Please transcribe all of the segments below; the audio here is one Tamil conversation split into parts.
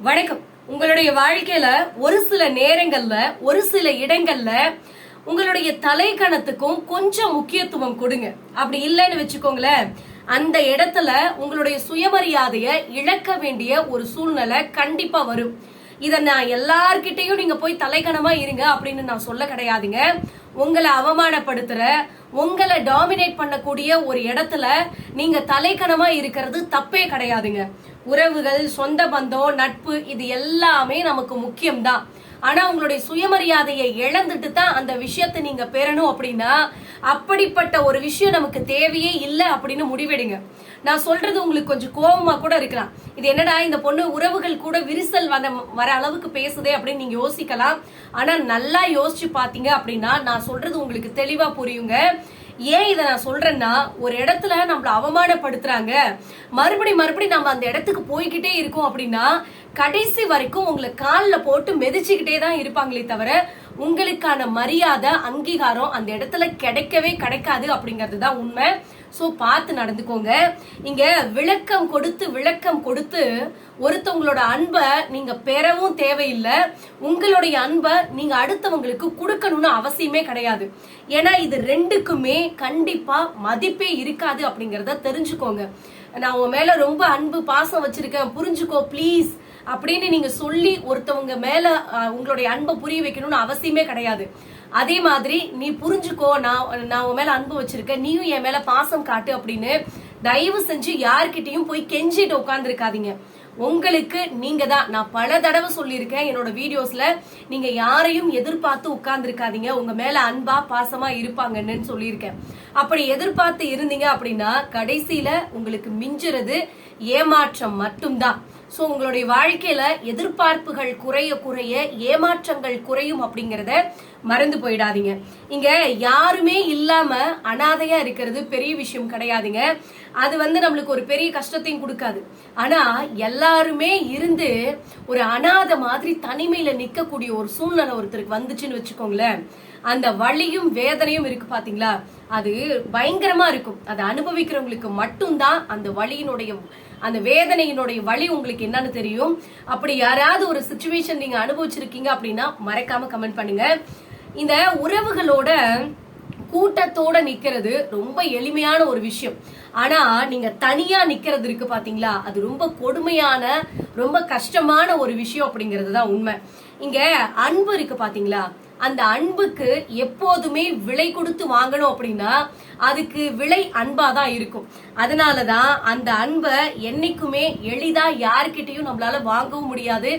வணக்கம். உங்களுடைய வாழ்க்கையில ஒரு சில நேரங்கள்ல ஒரு சில இடங்கள்ல உங்களுடைய தலைக்கணத்துக்கும் கொஞ்சம் முக்கியத்துவம் கொடுங்க. அப்படி இல்லைன்னு வச்சுக்கோங்களேன் அந்த இடத்துல உங்களுடைய சுயமரியாதைய இழக்க வேண்டிய ஒரு சூழ்நிலை கண்டிப்பா வரும். இதை நான் எல்லார்கிட்டையும் நீங்க போய் தலைக்கணமா இருங்க அப்படின்னு நான் சொல்ல கிடையாதுங்க. உங்களை அவமானப்படுத்துற உங்களை டாமினேட் பண்ணக்கூடிய ஒரு இடத்துல நீங்க தலைக்கணமா இருக்கிறது தப்பே கிடையாதுங்க. உறவுகள் சொந்த பந்தம் நட்பு இது எல்லாமே நமக்கு முக்கியம்தான். ஆனா உங்களுடைய சுயமரியாதையை இழந்துட்டு தான் அந்த விஷயத்தை நீங்க பெறணும் அப்படின்னா அப்படிப்பட்ட ஒரு விஷயம் நமக்கு தேவையே இல்லை அப்படின்னு முடிவெடுங்க. நான் சொல்றது உங்களுக்கு கொஞ்சம் கோபமா கூட இருக்கலாம். இது என்னடா இந்த பொண்ணு உறவுகள் கூட விரிசல் வர வர அளவுக்கு பேசுதே அப்படின்னு நீங்க யோசிக்கலாம். ஆனா நல்லா யோசிச்சு பாத்தீங்க அப்படின்னா நான் சொல்றது உங்களுக்கு தெளிவா புரியுங்க. ஏன் இதை நான் சொல்றேன்னா ஒரு இடத்துல நம்மள அவமானப்படுத்துறாங்க. மறுபடி மறுபடி நம்ம அந்த இடத்துக்கு போய்கிட்டே இருக்கோம் அப்படின்னா கடைசி வரைக்கும் உங்களை காலில் போட்டு மெதிச்சுக்கிட்டே தான் இருப்பாங்களே தவிர உங்களுக்கான மரியாதை அங்கீகாரம் அந்த இடத்துல கிடைக்கவே கிடைக்காது அப்படிங்கிறது தான் உண்மை. ஸோ பார்த்து நடந்துக்கோங்க. இங்க விளக்கம் கொடுத்து விளக்கம் கொடுத்து ஒருத்தவங்களோட அன்பை நீங்க பெறவும் தேவையில்லை. உங்களுடைய அன்பை நீங்க அடுத்தவங்களுக்கு கொடுக்கணும்னு அவசியமே கிடையாது. ஏன்னா இது ரெண்டுக்குமே கண்டிப்பா மதிப்பே இருக்காது அப்படிங்கிறத தெரிஞ்சுக்கோங்க. நான் உன் மேல ரொம்ப அன்பு பாசம் வச்சிருக்கேன். புரிஞ்சுக்கோ ப்ளீஸ் அப்படின்னு நீங்க சொல்லி ஒருத்தவங்க மேல உங்களுடைய அன்பை புரிய வைக்கணும்னு அவசியமே கிடையாது. அதே மாதிரி நீ புரிஞ்சுக்கோ நான் நான் உன் மேல அன்பு வச்சிருக்கேன் நீயும் என் மேல பாசம் காட்டு அப்படின்னு தயவு செஞ்சு யார்கிட்டயும் போய் கெஞ்சிட்டு உட்காந்துருக்காதீங்க உங்களுக்கு நீங்க தான் நான் பல தடவை சொல்லியிருக்கேன் என்னோட வீடியோஸ்ல நீங்க யாரையும் எதிர்பார்த்து உட்கார்ந்துருக்காதீங்க. உங்க மேல அன்பா பாசமா இருப்பாங்கன்னு சொல்லியிருக்கேன். அப்படி எதிர்பார்த்து இருந்தீங்க அப்படின்னா கடைசியில உங்களுக்கு மிஞ்சுறது ஏமாற்றம் மட்டும்தான். ஸோ உங்களுடைய வாழ்க்கையில எதிர்பார்ப்புகள் குறைய குறைய ஏமாற்றங்கள் குறையும் அப்படிங்கிறத மறந்து போயிடாதீங்க. இங்க யாருமே இல்லாம அனாதையா இருக்கிறது பெரிய விஷயம் கிடையாதுங்க. அது வந்து நம்மளுக்கு ஒரு பெரிய கஷ்டத்தையும் கொடுக்காது. ஆனா எல்லாருமே இருந்து ஒரு அனாதை மாதிரி தனிமையில நிக்கக்கூடிய ஒரு சூழ்நிலை ஒருத்தருக்கு வந்துச்சுன்னு வச்சுக்கோங்களேன். அந்த வழியும் வேதனையும் இருக்கு பாத்தீங்களா? அது பயங்கரமா இருக்கும். அதை அனுபவிக்கிறவங்களுக்கு மட்டும்தான் அந்த வழியினுடைய அந்த வேதனையினுடைய வழி உங்களுக்கு என்னன்னு தெரியும். அப்படி யாராவது ஒரு சுச்சுவேஷன் நீங்க அனுபவிச்சிருக்கீங்க அப்படின்னா மறக்காம கமெண்ட் பண்ணுங்க. இந்த உறவுகளோட கூட்டத்தோட நிக்கிறது ரொம்ப எளிமையான ஒரு விஷயம். ஆனா நீங்க தனியா நிக்கிறது இருக்கு பாத்தீங்களா? அது ரொம்ப கொடுமையான ரொம்ப கஷ்டமான ஒரு விஷயம் அப்படிங்கிறது தான் உண்மை. இங்க அன்பு இருக்கு பாத்தீங்களா? அந்த அன்புக்கு எப்போதுமே விலை கொடுத்து வாங்கணும் அப்படின்னா அதுக்கு விலை அன்பா தான் இருக்கும். அதனாலதான் அந்த அன்பை என்னைக்குமே எளிதா யாருக்கிட்டையும் நம்மளால வாங்கவும் முடியாது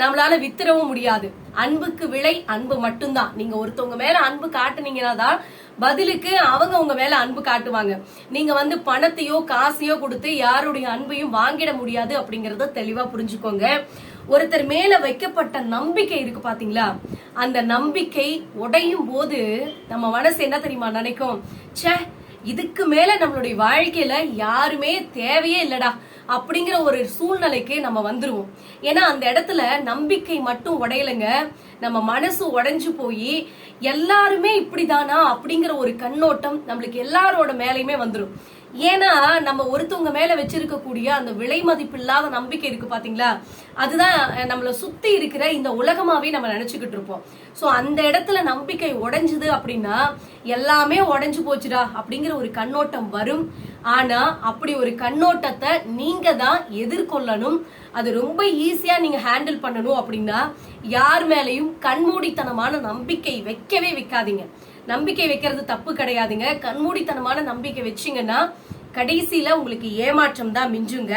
நம்மளால வித்துறவும் முடியாது. அன்புக்கு விலை அன்பு மட்டும்தான். நீங்க ஒருத்தவங்க மேல அன்பு காட்டுனீங்கன்னா தான் பதிலுக்கு அவங்க உங்க மேல அன்பு காட்டுவாங்க. நீங்க வந்து பணத்தையோ காசையோ கொடுத்து யாருடைய அன்பையும் வாங்கிட முடியாது அப்படிங்கறத தெளிவா புரிஞ்சுக்கோங்க. ஒருத்தர் மேல வைக்கப்பட்ட நம்பிக்கை இருக்கு பாத்தீங்களா? அந்த நம்பிக்கை உடையும் போது நம்ம மனசு என்ன தெரியுமா நினைக்கும்? ச்சே இதுக்கு மேல நம்மளுடைய வாழ்க்கையில யாருமே தேவையே இல்லடா அப்படிங்கிற ஒரு சூழ்நிலைக்கு நம்ம வந்துருவோம். ஏன்னா அந்த இடத்துல நம்பிக்கை மட்டும் உடையலைங்க. நம்ம மனசு உடைஞ்சு போய் எல்லாருமே இப்படிதானா அப்படிங்கிற ஒரு கண்ணோட்டம் நம்மளுக்கு எல்லாரோட மேலையுமே வந்துடும் ஏன்னா நம்ம ஒருத்தவங்க மேல வச்சிருக்கக்கூடிய அந்த விலை மதிப்பு இல்லாத நம்பிக்கை இருக்கு பாத்தீங்களா? அதுதான் நம்மளை சுத்தி இருக்கிற இந்த உலகமாவே நம்ம நினைச்சுக்கிட்டு இருப்போம். ஸோ அந்த இடத்துல நம்பிக்கை உடைஞ்சுது அப்படின்னா எல்லாமே உடைஞ்சு போச்சுடா அப்படிங்கிற ஒரு கண்ணோட்டம் வரும். ஆனா அப்படி ஒரு கண்ணோட்டத்தை நீங்க தான் எதிர்கொள்ளணும். அது ரொம்ப ஈஸியா நீங்க ஹேண்டில் பண்ணணும் அப்படின்னா யார் மேலையும் கண்மூடித்தனமான நம்பிக்கை வைக்கவே வைக்காதீங்க. நம்பிக்கை வைக்கிறது தப்பு கிடையாதுங்க. கண்மூடித்தனமான நம்பிக்கை வச்சீங்கன்னா கடைசியில உங்களுக்கு ஏமாற்றம் தான் மிஞ்சுங்க.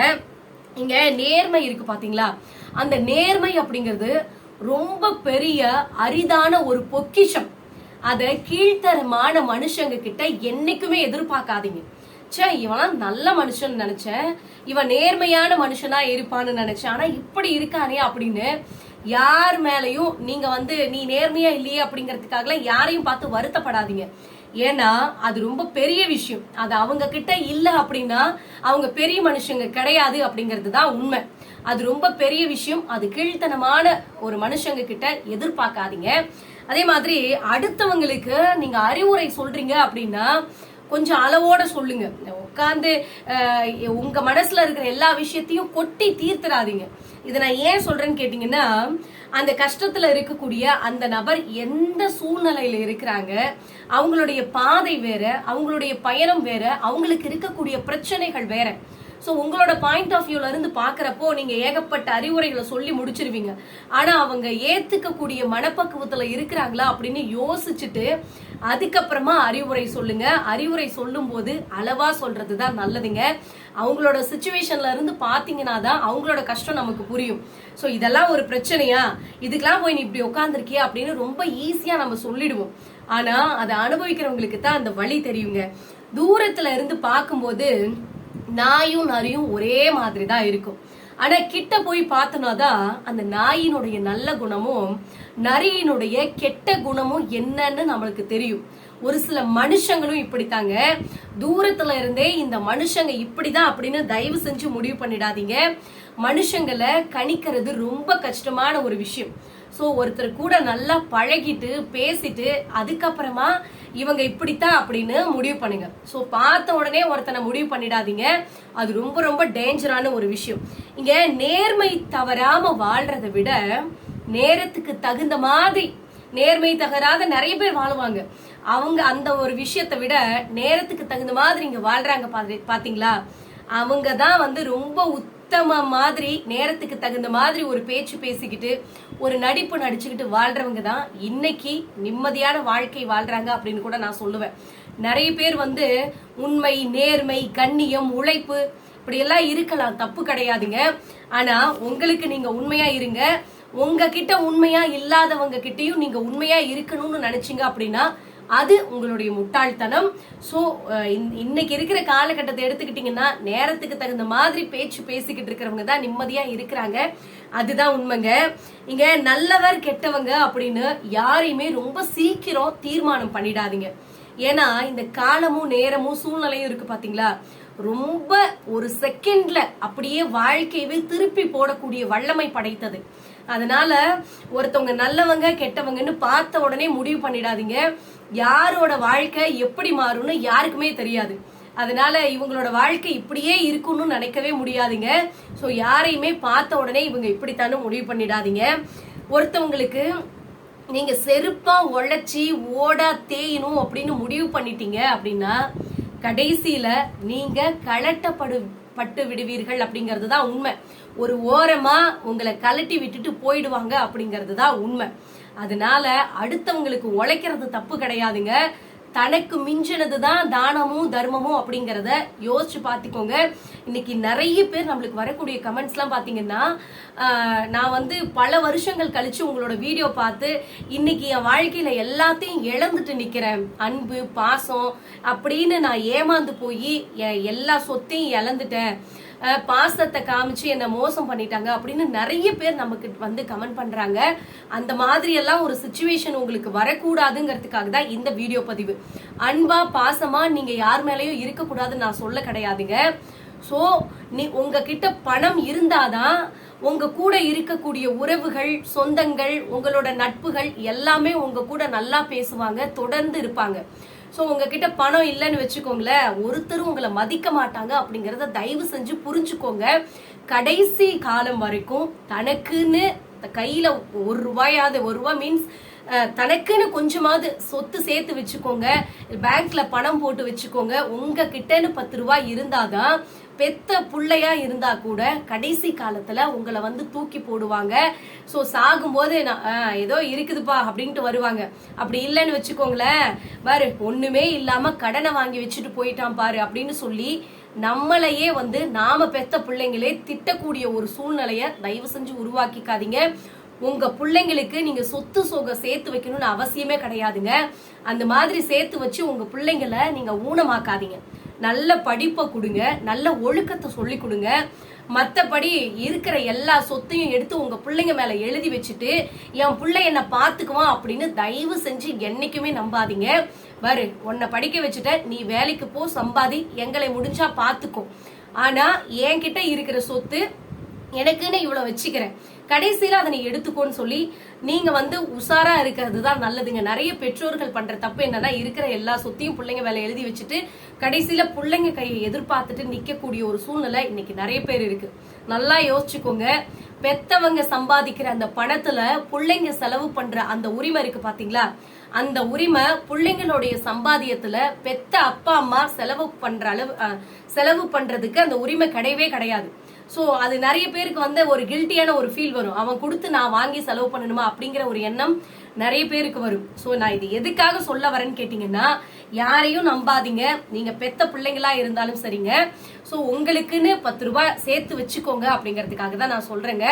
இங்க நேர்மை இருக்கு பாத்தீங்களா? அந்த நேர்மை அப்படிங்கிறது ரொம்ப பெரிய அரிதான ஒரு பொக்கிஷம். அதை கீழ்த்தரமான மனுஷங்க கிட்ட என்னைக்குமே எதிர்பார்க்காதீங்க. சே இவன் நல்ல மனுஷன் நினைச்சேன். இவன் நேர்மையான மனுஷனா இருப்பான்னு நினைச்சேன். ஆனா இப்படி இருக்கானே அப்படின்னு யார் மேலையும் நீங்க வந்து நீ நேர்மையா இல்லையே அப்படிங்கறதுக்காக யாரையும் பார்த்து வருத்தப்படாதீங்க. ஏன்னா அது ரொம்ப பெரிய விஷயம். அது அவங்க கிட்ட இல்ல அப்படின்னா அவங்க பெரிய மனுஷங்க கிடையாது அப்படிங்கிறது தான் உண்மை. அது ரொம்ப பெரிய விஷயம். அது கீழ்த்தனமான ஒரு மனுஷங்க கிட்ட எதிர்பார்க்காதீங்க. அதே மாதிரி அடுத்தவங்களுக்கு நீங்க அறிவுரை சொல்றீங்க அப்படின்னா கொஞ்சம் அளவோட சொல்லுங்க. உட்காந்து உங்க மனசுல இருக்கிற எல்லா விஷயத்தையும் கொட்டி தீர்த்துறாதீங்க. இதை நான் ஏன் சொல்றேன்னு கேட்டீங்கன்னா அந்த கஷ்டத்துல இருக்கக்கூடிய அந்த நபர் எந்த சூழ்நிலையில இருக்கிறாங்க அவங்களுடைய பாதை வேற அவங்களுடைய பயணம் வேற அவங்களுக்கு இருக்கக்கூடிய பிரச்சனைகள் வேற. ஸோ உங்களோட பாயிண்ட் ஆஃப் வியூல இருந்து பாக்குறப்போ நீங்க ஏகப்பட்ட அறிவுரைகளை சொல்லி முடிச்சிருவீங்க. ஆனா அவங்க ஏத்துக்கக்கூடிய மனப்பக்குவத்துல இருக்கிறாங்களா அப்படின்னு யோசிச்சுட்டு அதுக்கப்புறமா அறிவுரை சொல்லுங்க. அறிவுரை சொல்லும் போது அளவா சொல்றது தான் நல்லதுங்க. அவங்களோட சுச்சுவேஷன்ல இருந்து பாத்தீங்கன்னா தான் அவங்களோட கஷ்டம் நமக்கு புரியும். ஸோ இதெல்லாம் ஒரு பிரச்சனையா? இதுக்கெல்லாம் போய் நீ இப்படி உட்காந்துருக்கியா அப்படின்னு ரொம்ப ஈஸியா நம்ம சொல்லிடுவோம். ஆனா அதை அனுபவிக்கிறவங்களுக்கு தான் அந்த வழி தெரியுங்க. தூரத்துல இருந்து பார்க்கும்போது நாயும் நரியும் ஒரே மாதிரி தான் இருக்கும். ஆனா கிட்ட போய் பார்த்தோம்னா தான் அந்த நாயினுடைய நல்ல குணமும் நரியினுடைய கெட்ட குணமும் என்னன்னு நம்மளுக்கு தெரியும். ஒரு சில மனுஷங்களும் இப்படித்தாங்க. தூரத்துல இருந்தே இந்த மனுஷங்க இப்படிதான் அப்படின்னு தயவு செஞ்சு முடிவு பண்ணிடாதீங்க. மனுஷங்களை கணிக்கிறது ரொம்ப கஷ்டமான ஒரு விஷயம். ஸோ ஒருத்தர் கூட நல்லா பழகிட்டு பேசிட்டு அதுக்கப்புறமா இவங்க இப்படித்தான் அப்படின்னு முடிவு பண்ணுங்க. ஸோ பார்த்த உடனே ஒருத்தனை முடிவு பண்ணிடாதீங்க. அது ரொம்ப ரொம்ப டேஞ்சரான ஒரு விஷயம். இங்க நேர்மை தவறாம வாழ்றதை விட நேரத்துக்கு தகுந்த மாதிரி நேர்மை தகராத நிறைய பேர் வாழுவாங்க. அவங்க அந்த ஒரு விஷயத்தை விட நேரத்துக்கு தகுந்த மாதிரி இங்க வாழ்றாங்க பாத்தீங்களா? அவங்க தான் வந்து ரொம்ப உத்தம மாதிரி நேரத்துக்கு தகுந்த மாதிரி ஒரு பேச்சு பேசிக்கிட்டு ஒரு நடிப்பு நடிச்சுக்கிட்டு வாழ்றவங்க தான் இன்னைக்கு நிம்மதியான வாழ்க்கை வாழ்றாங்க அப்படின்னு கூட நான் சொல்லுவேன். நிறைய பேர் வந்து உண்மை நேர்மை கண்ணியம் உழைப்பு இப்படியெல்லாம் இருக்கலாம் தப்பு கிடையாதுங்க. ஆனா உங்களுக்கு நீங்க உண்மையா இருங்க. உங்ககிட்ட உண்மையா இல்லாதவங்க கிட்டயும் நீங்க உண்மையா இருக்கணும்னு நினைச்சீங்க அப்படின்னா அது உங்களுடைய முட்டாள்தனம். ஸோ இன்னைக்கு இருக்கிற காலகட்டத்தை எடுத்துக்கிட்டீங்கன்னா நேரத்துக்கு தகுந்த மாதிரி பேச்சு பேசிக்கிட்டு இருக்கிறவங்க தான் நிம்மதியாக இருக்கிறாங்க. அதுதான் உண்மைங்க. இங்க நல்லவர் கெட்டவங்க அப்படின்னு யாரையுமே ரொம்ப சீக்கிரம் தீர்மானம் பண்ணிடாதீங்க. ஏன்னா இந்த காலமும் நேரமும் சூழ்நிலையும் இருக்கு பாத்தீங்களா? ரொம்ப ஒரு செகண்ட்ல அப்படியே வாழ்க்கையவே திருப்பி போடக்கூடிய வல்லமை படைத்தது. அதனால ஒருத்தவங்க நல்லவங்க கெட்டவங்கன்னு பார்த்த உடனே முடிவு பண்ணிடாதீங்க. யாரோட வாழ்க்கை எப்படி மாறும்னு யாருக்குமே தெரியாது. அதனால இவங்களோட வாழ்க்கை இப்படியே இருக்கும்னு நினைக்கவே முடியாதுங்க. ஸோ யாரையுமே பார்த்த உடனே இவங்க இப்படித்தானே முடிவு பண்ணிடாதீங்க. ஒருத்தவங்களுக்கு நீங்க செருப்பா உழைச்சி ஓடா தேயணும் அப்படின்னு முடிவு பண்ணிட்டீங்க அப்படின்னா கடைசியில நீங்க கலட்டப்படு பட்டு விடுவீர்கள் அப்படிங்கிறது தான் உண்மை. ஒரு ஓரமா உங்களை கலட்டி விட்டுட்டு போயிடுவாங்க அப்படிங்கிறது தான் உண்மை. அதனால அடுத்தவங்களுக்கு உழைக்கிறது தப்பு கிடையாதுங்க. தனக்கு மிஞ்சினது தான் தானமும் தர்மமும் அப்படிங்கிறத யோசிச்சு பார்த்துக்கோங்க. இன்னைக்கு நிறைய பேர் நம்மளுக்கு வரக்கூடிய கமெண்ட்ஸ்லாம் பார்த்தீங்கன்னா நான் வந்து பல வருஷங்கள் கழிச்சு உங்களோட வீடியோ பார்த்து இன்னைக்கு என் வாழ்க்கையில எல்லாத்தையும் இழந்துட்டு நிற்கிறேன் அன்பு பாசம் அப்படின்னு நான் ஏமாந்து போய் என் எல்லா சொத்தையும் இழந்துட்டேன். பாசத்தை காமிச்சு என்னை மோசம் பண்ணிட்டாங்க அப்படின்னு நிறைய பேர் நமக்கு வந்து கமெண்ட் பண்றாங்க. அந்த மாதிரி எல்லாம் ஒரு சுச்சுவேஷன் உங்களுக்கு வரக்கூடாதுங்கிறதுக்காக தான் இந்த வீடியோ பதிவு. அன்பா பாசமா நீங்க யார் மேலயும் இருக்கக்கூடாதுன்னு நான் சொல்ல கிடையாதுங்க. சோ நீ உங்ககிட்ட பணம் இருந்தாதான் உங்க கூட இருக்கக்கூடிய உறவுகள் சொந்தங்கள் உங்களோட நட்புகள் எல்லாமே உங்க கூட நல்லா பேசுவாங்க தொடர்ந்து இருப்பாங்க. ஸோ உங்ககிட்ட பணம் இல்லைன்னு வச்சுக்கோங்களேன் ஒருத்தரும் உங்களை மதிக்க மாட்டாங்க அப்படிங்கிறத தயவு செஞ்சு புரிஞ்சுக்கோங்க. கடைசி காலம் வரைக்கும் தனக்குன்னு கையில் ஒரு ரூபாயாவது ஒரு ரூபா மீன்ஸ் தனக்குன்னு கொஞ்சமாவது சொத்து சேர்த்து வச்சுக்கோங்க. பேங்க்ல பணம் போட்டு வச்சுக்கோங்க. உங்க கிட்டன்னு பத்து ரூபாய் இருந்தாதான் பெத்த பிள்ளையா இருந்தா கூட கடைசி காலத்துல உங்களை வந்து தூக்கி போடுவாங்க. சோ சாகும்போது நான், ஏதோ இருக்குதுப்பா அப்படின்ட்டு வருவாங்க. அப்படி இல்லைன்னு வச்சுக்கோங்களேன். பாரு ஒண்ணுமே இல்லாம கடனை வாங்கி வச்சுட்டு போயிட்டான் பாரு அப்படின்னு சொல்லி நம்மளையே வந்து நாம பெத்த பிள்ளைங்களே திட்டக்கூடிய ஒரு சூழ்நிலைய தயவு செஞ்சு உருவாக்கிக்காதீங்க. உங்க பிள்ளைங்களுக்கு நீங்க சொத்து சொக சேர்த்து வைக்கணும்னு அவசியமே கிடையாதுங்க. அந்த மாதிரி சேர்த்து வச்சு உங்க பிள்ளைங்களை நீங்க ஊனமாக்காதீங்க. நல்ல படிப்பை கொடுங்க நல்ல ஒழுக்கத்தை சொல்லி கொடுங்க. மற்றபடி இருக்கிற எல்லா சொத்தையும் எடுத்து உங்க பிள்ளைங்க மேல எழுதி வச்சுட்டு என் பிள்ளை என்ன பார்த்துக்குவான் அப்படின்னு தயவு செஞ்சு என்னைக்குமே நம்பாதீங்க. வரு உன்னை படிக்க வச்சுட்ட நீ வேலைக்கு போ சம்பாதி எங்களை முடிஞ்சா பார்த்துக்கும் ஆனா என்கிட்ட இருக்கிற சொத்து எனக்குன்னு இவ்வளவு வச்சுக்கிறேன். கடைசியில அதை நீ எடுத்துக்கோன்னு சொல்லி நீங்க வந்து உஷாராக இருக்கிறது தான் நல்லதுங்க. நிறைய பெற்றோர்கள் பண்ற தப்பு என்னன்னா இருக்கிற எல்லா சொத்தையும் பிள்ளைங்க வேலை எழுதி வச்சுட்டு கடைசியில பிள்ளைங்க கையை எதிர்பார்த்துட்டு நிக்கக்கூடிய ஒரு சூழ்நிலை இன்னைக்கு நிறைய பேர் இருக்கு. நல்லா யோசிச்சுக்கோங்க. பெத்தவங்க சம்பாதிக்கிற அந்த பணத்துல பிள்ளைங்க செலவு பண்ற அந்த உரிமை இருக்கு பாத்தீங்களா? அந்த உரிமை பிள்ளைங்களுடைய சம்பாதியத்துல பெத்த அப்பா அம்மா செலவு பண்ற அளவு செலவு பண்றதுக்கு அந்த உரிமை கிடையவே கிடையாது. ஸோ அது நிறைய பேருக்கு வந்து ஒரு கில்ட்டியான ஒரு ஃபீல் வரும். அவன் கொடுத்து நான் வாங்கி செலவு பண்ணணுமா அப்படிங்கிற ஒரு எண்ணம் நிறைய பேருக்கு வரும். ஸோ நான் இது எதுக்காக சொல்ல வரேன்னு கேட்டிங்கன்னா யாரையும் நம்பாதீங்க. நீங்கள் பெத்த பிள்ளைங்களா இருந்தாலும் சரிங்க. ஸோ உங்களுக்குன்னு பத்து ரூபாய் சேர்த்து வச்சுக்கோங்க அப்படிங்கிறதுக்காக தான் நான் சொல்கிறேங்க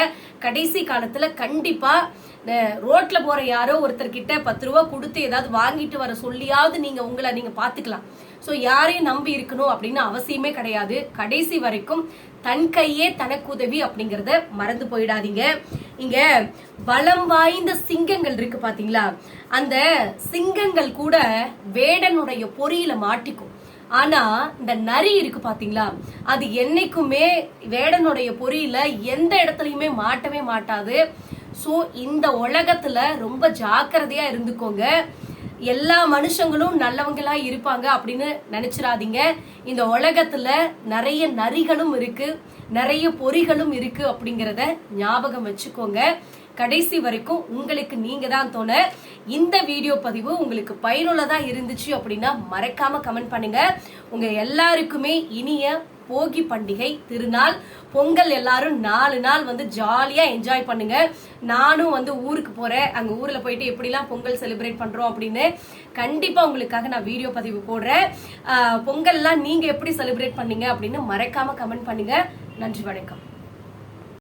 கடைசி காலத்தில் கண்டிப்பாக ரோட்டில் போகிற யாரோ ஒருத்தர்கிட்ட பத்து ரூபா கொடுத்து ஏதாவது வாங்கிட்டு வர சொல்லியாவது நீங்கள் உங்களை நீங்கள் பார்த்துக்கலாம் ஸோ யாரையும் நம்பி இருக்கணும் அப்படின்னு அவசியமே கிடையாது. கடைசி வரைக்கும் தன் கையே தனக்கு உதவி அப்படிங்கிறத மறந்து போயிடாதீங்க. இங்க பலம் வாய்ந்த சிங்கங்கள் இருக்கு பாத்தீங்களா? அந்த சிங்கங்கள் கூட வேடனுடைய பொறியில மாட்டிக்கும். ஆனா இந்த நரி இருக்கு பாத்தீங்களா? அது என்னைக்குமே வேடனுடைய பொறியில எந்த இடத்துலயுமே மாட்டவே மாட்டாது. ஸோ இந்த உலகத்துல ரொம்ப ஜாக்கிரதையா இருந்துக்கோங்க. எல்லா மனுஷங்களும் நல்லவங்களா இருப்பாங்க அப்படின்னு நினைச்சிடாதீங்க இந்த உலகத்துல நிறைய நரிகளும் இருக்கு நிறைய பொறிகளும் இருக்கு அப்படிங்கறத ஞாபகம் வச்சுக்கோங்க. கடைசி வரைக்கும் உங்களுக்கு நீங்க தான் தோண. இந்த வீடியோ பதிவு உங்களுக்கு பயனுள்ளதா இருந்துச்சு அப்படின்னா மறக்காம கமெண்ட் பண்ணுங்க. உங்க எல்லாருக்குமே இனிய போகி பண்டிகை திருநாள். பொங்கல் எல்லாரும் நாலு நாள் வந்து ஜாலியாக என்ஜாய் பண்ணுங்க. நானும் வந்து ஊருக்கு போகிறேன் அங்கே ஊரில் போயிட்டு எப்படிலாம் பொங்கல் செலிப்ரேட் பண்ணுறோம் அப்படின்னு கண்டிப்பாக உங்களுக்காக நான் வீடியோ பதிவு போடுறேன். பொங்கல்லாம் நீங்கள் எப்படி செலிப்ரேட் பண்ணீங்க அப்படின்னு மறக்காமல் கமெண்ட் பண்ணுங்கள் நன்றி வணக்கம்.